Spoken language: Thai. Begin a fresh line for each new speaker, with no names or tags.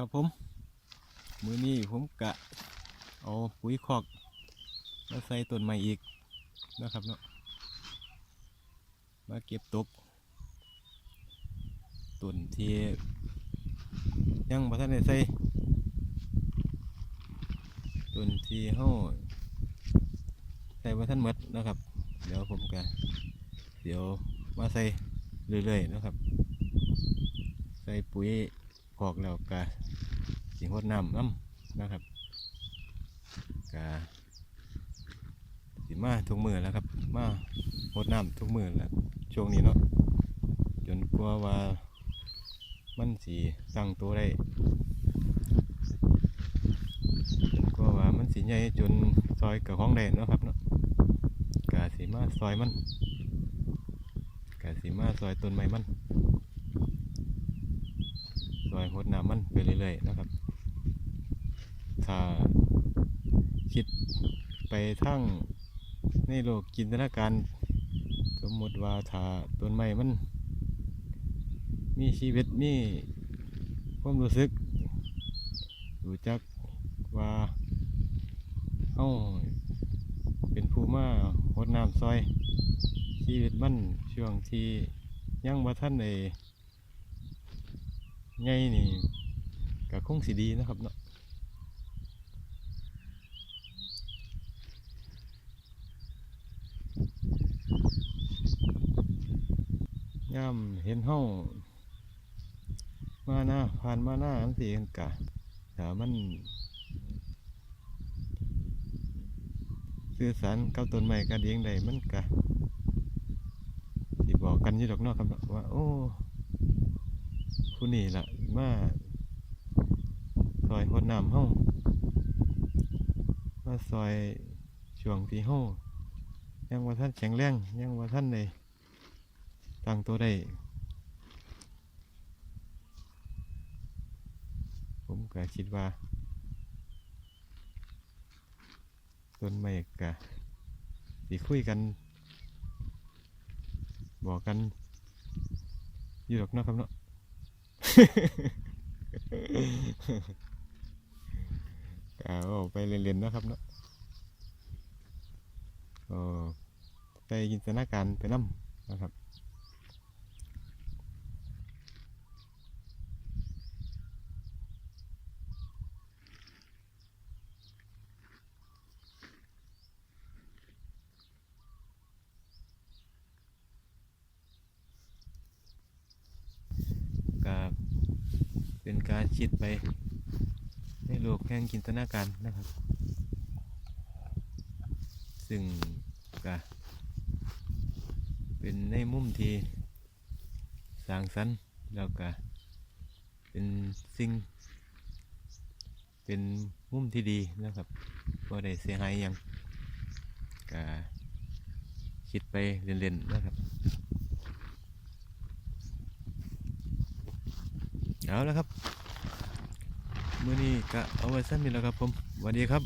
ครับผม มือนี้ผมกะ เอาปุ๋ยคอกมาใส่ต้นใหม่อีกนะครับเนาะมาเก็บตกต้นที่ยังบ่ทันได้ใส่ต้นที่เฮาใส่บ่ทันหมดนะครับ เดี๋ยวผมกะเดี๋ยวมาใส่เรื่อยๆนะครับ ใส่ปุ๋ยคอกแล้วกะ สิงดน้ำน้ำนะครับกะสิมาทุกมือแล้วครับ มาหดน้ำทุกมือแล้วช่วงนี้เนาะจนกลัวว่ามันสีตั้งตัวได้จนกลัวว่ามันสีใหญ่จนซอยกับห้องได้เนาะครับเนาะกะสีมาซอยมันกะสีมาซอยต้นไม้มัน อยหดน้ำมันไปเรื่อยๆนะครับ ถ้าคิดไปทั้งในโลกจินตนาการ สมมติว่าถ้าต้นไม้มัน มีชีวิตมีความรู้สึกรู้จักว่าเฮาเป็นผู้มาหดน้ำซอยชีวิตมันช่วงที่ยังบ่ทันได้ไงนี่ก็คงสิดีนะครับเนาะย่ำเห็นเฮามาหน้าผ่านมาหน้าอันสิกันกะถ้ามันสื่อสารกับต้นไม้กันเองได้มันกะสิบอกกันอยู่ดอกนาะครับเนาะว่าโอ้ ผู้นี่ละมาซอยหดน้ำเฮามาซอยช่วงที่เฮายังว่าท่านแข็งแรงยังว่าท่านในตั้งตัวได้ผมก็คิดว่า ต้นไม้กะสิคุยกัน บอกกันอยู่ดอกนะครับเนาะ กะเอาไปเรียนๆนะครับเนาะเออไปจินตนาการไปน้ำนะครับ ก็ เป็นการคิดไปในโลกแห่งจินตนาการนะครับ ซึ่งก็เป็นในมุมที่สร้างสรรค์แล้วก็เป็นสิ่ง เป็นมุมที่ดีนะครับก็ได้เสียหายยังก็คิดไปเล่นๆนะครับ เอาแล้วครับ มื้อนี้ก็เอาไว้สั้นนี่แล้วครับผมสวัสดีครับ